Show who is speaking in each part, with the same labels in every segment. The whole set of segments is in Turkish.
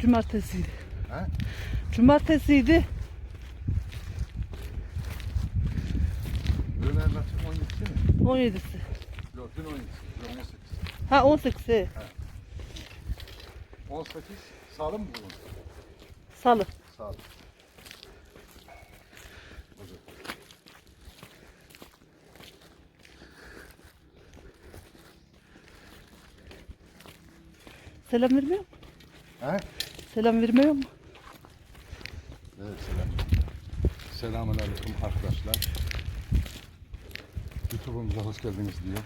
Speaker 1: Cumartesiydi.
Speaker 2: He?
Speaker 1: Cumartesiydi.
Speaker 2: Öğlen kaçım 12'si mi?
Speaker 1: 17'si.
Speaker 2: Yok dün 12'si. Yok 18.
Speaker 1: Ha 18'i. he.
Speaker 2: 18. Salı mı bugün?
Speaker 1: Salı.
Speaker 2: Salı.
Speaker 1: Selam vermiyor mu?
Speaker 2: He?
Speaker 1: Selam vermiyor mu?
Speaker 2: Evet selam. Selamun aleyküm arkadaşlar. YouTube'umuza hoş geldiniz diyor.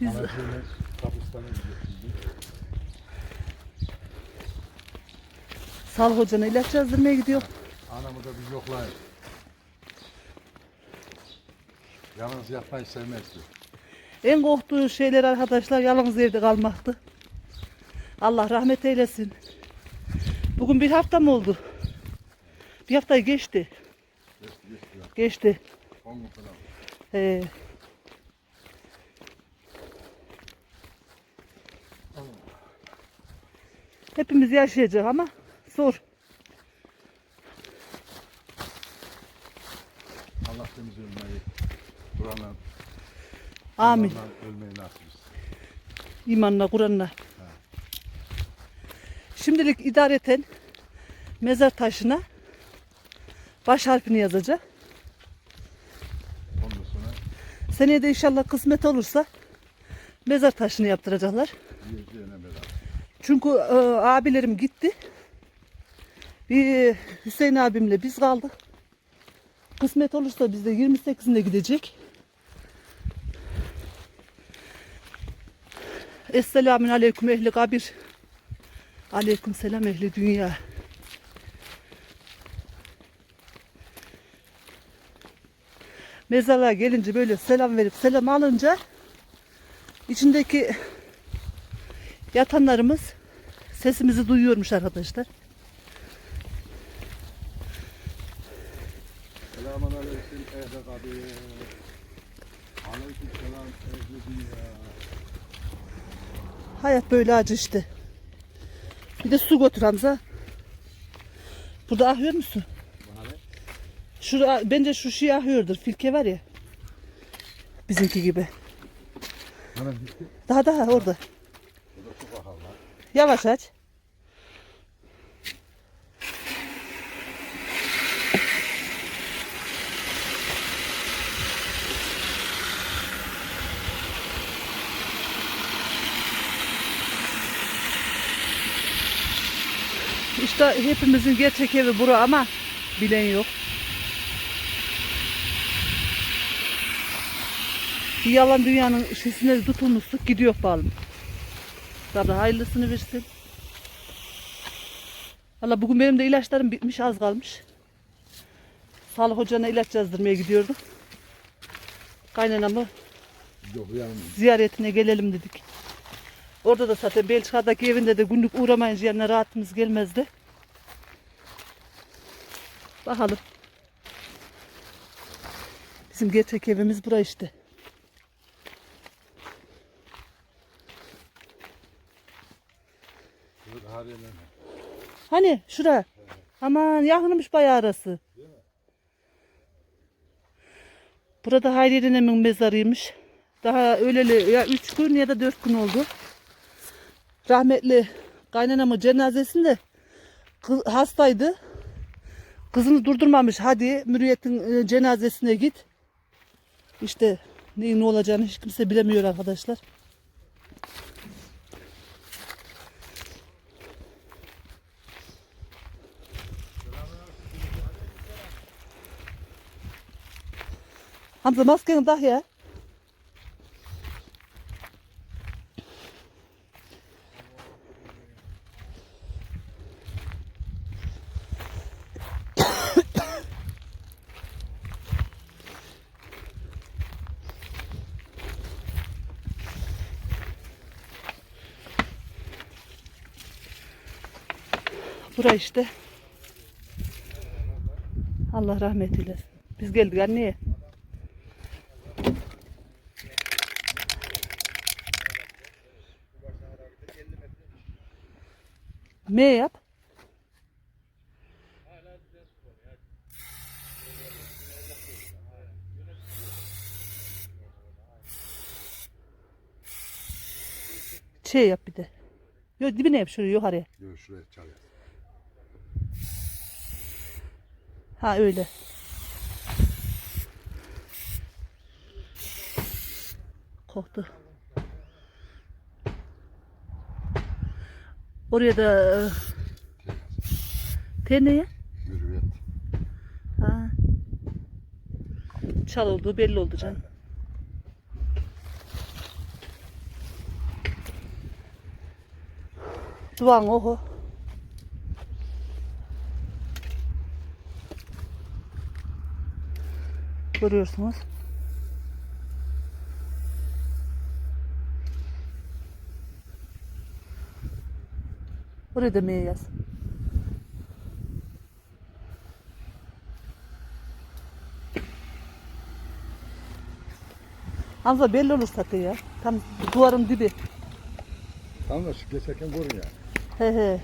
Speaker 1: Biz
Speaker 2: gidiyor şimdi.
Speaker 1: Sağlık hocana ilaç yazdırmaya gidiyor.
Speaker 2: Anamı da bir yoklayın. Yalnız yatmayı sevmez diyor.
Speaker 1: En korktuğu şeyler arkadaşlar yalnız evde kalmaktı. Allah rahmet eylesin. Bugün bir hafta mı oldu? Bir hafta geçti.
Speaker 2: Geçti.
Speaker 1: Ee, hepimiz yaşayacak ama zor.
Speaker 2: Allah temiz ölmeyi, Kur'an'la
Speaker 1: Amin.
Speaker 2: ölmeyi nasip.
Speaker 1: İmanla, Kur'an'la. Şimdilik idareten mezar taşına baş harfini yazacak.
Speaker 2: Ondan sonra
Speaker 1: Seneye de inşallah kısmet olursa mezar taşını yaptıracaklar. Çünkü e, abilerim gitti. Bir Hüseyin abimle biz kaldık. Kısmet olursa biz de 28'inde gidecek. Esselamün aleyküm ehli kabir. Aleyküm selam ehli dünya. Mezarlığa gelince böyle selam verip selam alınca içindeki yatanlarımız sesimizi duyuyormuş arkadaşlar.
Speaker 2: Selamun aleyküm ehle kabir. Aleyküm selam ehli dünya.
Speaker 1: Hayat böyle acı işte. Bir de su götür Hamza. Burada ahıyor musun? Şura, bence şu şey ahıyordur. Filke var ya. Bizimki gibi. Daha daha orada. Yavaş aç. İşte hepimizin gerçek evi bura ama bilen yok. Bir yalan dünyanın şişine tutulmuştuk gidiyor balım. Tabi hayırlısını versin. Valla bugün benim de ilaçlarım bitmiş az kalmış. Sağlık hocana ilaç yazdırmaya gidiyordum. Kaynanamı
Speaker 2: Yok yani
Speaker 1: ziyaretine gelelim dedik. Orada da zaten Belçika'daki evinde de günlük uğramayınca yanına rahatımız gelmezdi. Bakalım. Bizim gerçek evimiz bura işte. Hani şura. Aman yakınmış bayağı arası. Burada Hayriye nenemin mezarıymış. Daha öleli ya üç gün ya da dört gün oldu. Rahmetli kaynanamın cenazesinde hastaydı. Kızını durdurmamış. Hadi Mürüyet'in e, cenazesine git. İşte neyin ne olacağını hiç kimse bilemiyor arkadaşlar. Hamza maskeni tak ya. Bura işte. Allah rahmet eylesin. Biz geldik anneye. M yap. Ç yap bir de. Yok dibine yap şuraya yukarıya.
Speaker 2: Yok şuraya çalıyor.
Speaker 1: Ha öyle. Koktu. Oraya da e, T neye?
Speaker 2: Hürriyet.
Speaker 1: Ha. Çal olduğu belli oldu canım. Duvan oho. Görüyorsunuz. Oraya da M yaz. Hamza belli olur zaten ya. Tam duvarın dibi.
Speaker 2: Tamam da şu geçerken vurun ya.
Speaker 1: He he.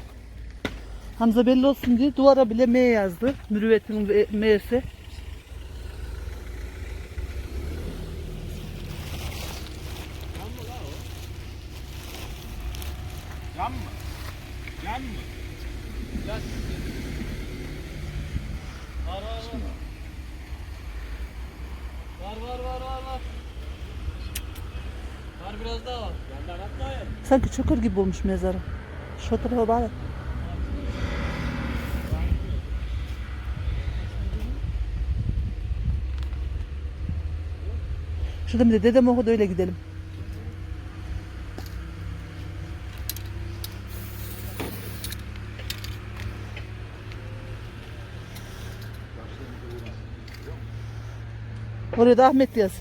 Speaker 1: Hamza belli olsun diye duvara bile M yazdı. Mürüvvetin ve- M'si.
Speaker 3: Yan mı? Yan mı? Yan. Var var var. Var var var var var. Var biraz daha var. Yandan atmayın.
Speaker 1: Sanki çukur gibi olmuş mezarı. Şu tarafa bak. Şurada bir de dedem okudu öyle gidelim. Oraya da Ahmet yaz.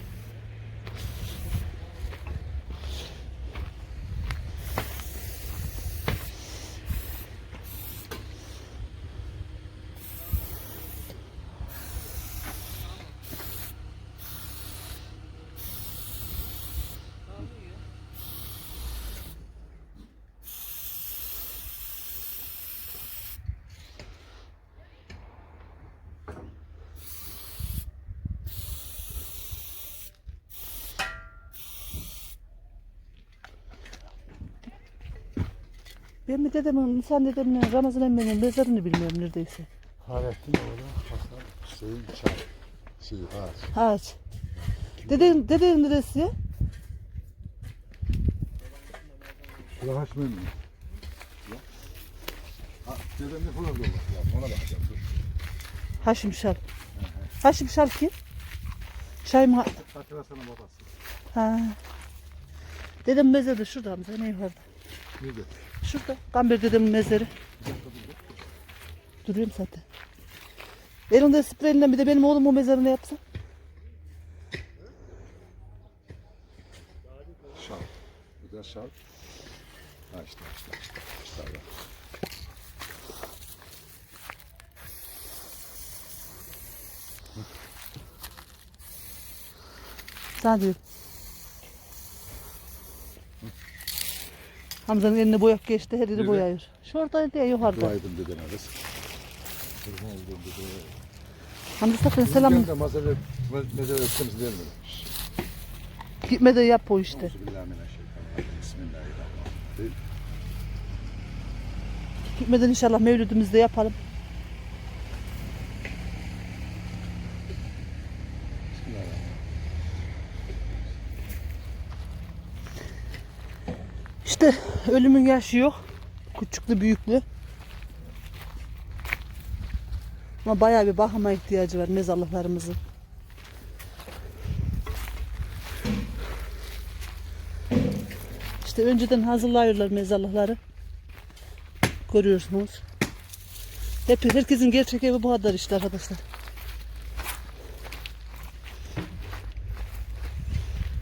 Speaker 1: Ben bir dedemin, insan dedemin, Ramazan emmenin mezarını bilmiyorum neredeyse.
Speaker 2: Halettin oğlu Hasan Hüseyin Çay. Şey ağaç.
Speaker 1: Ağaç. Deden, dedenin neresi
Speaker 2: haş memnun. Dedem ne falan olmak lazım ona bakacağım dur.
Speaker 1: Haşim Şal. Haşim Şal kim? Şahin Ha-
Speaker 2: Hatırlasana babası.
Speaker 1: ha. Dedem mezarı şurada Hamza ne yukarıda.
Speaker 2: Nerede?
Speaker 1: Şurada. Gamber dedemin mezarı. Duruyorum zaten. Elinde spreyinden bir de benim oğlum o mezarını yapsa.
Speaker 2: Şal. Bu da şal. Ha işte işte işte. işte.
Speaker 1: Sana diyorum. Hamza'nın eline boyak geçti, her yeri
Speaker 2: Nerede?
Speaker 1: boyayıyor. Şurada diye yukarıda.
Speaker 2: Duaydım dedene kız. Kurban olduğum dede.
Speaker 1: Hamza sakın selam
Speaker 2: geldi mazere mezere ettiğimiz değil mi?
Speaker 1: gitme de yap o işte.
Speaker 2: Bismillahirrahmanirrahim.
Speaker 1: Gitmeden inşallah mevlüdümüzde yapalım.
Speaker 2: Bismillahirrahmanirrahim.
Speaker 1: İşte ölümün yaşı yok. Küçüklü büyüklü. Ama bayağı bir bakıma ihtiyacı var mezarlıklarımızın. İşte önceden hazırlıyorlar mezarlıkları. Görüyorsunuz. Hep, herkesin gerçek evi bu kadar işte arkadaşlar.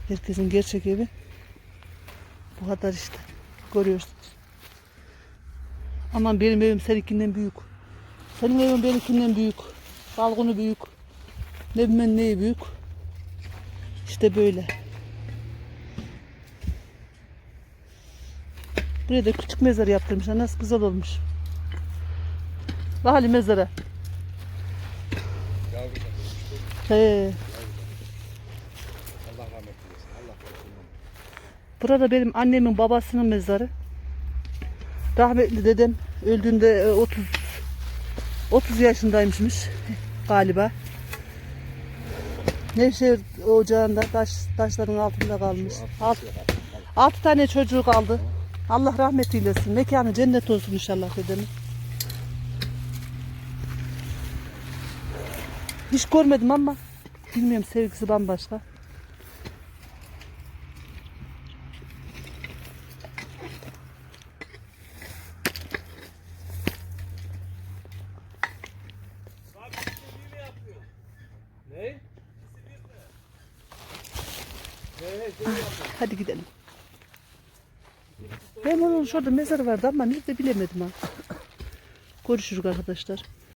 Speaker 1: Herkesin gerçek evi bu kadar işte. Görüyorsunuz. Aman benim evim seninkinden büyük. Senin evin benimkinden büyük. Balkonu büyük. Ne bilmem neyi büyük. İşte böyle. Buraya da küçük mezar yaptırmışlar. Nasıl güzel olmuş. Mezara.
Speaker 2: Yavru da ölmüştü.
Speaker 1: He.
Speaker 2: Allah rahmet eylesin. Allah korusun.
Speaker 1: Burada benim annemin babasının mezarı. Rahmetli dedem öldüğünde e, 30 30 yaşındaymışmış galiba. Nevşehir ocağında taş, taşların altında kalmış. Alt, altı tane çocuğu kaldı. Allah rahmet eylesin. Mekanı cennet olsun inşallah dedemin. Hiç görmedim ama bilmiyorum sevgisi bambaşka.
Speaker 3: Ne?
Speaker 1: Hadi gidelim. Ben onun şurada mezarı vardı ama nerede bilemedim ha. Görüşürüz arkadaşlar.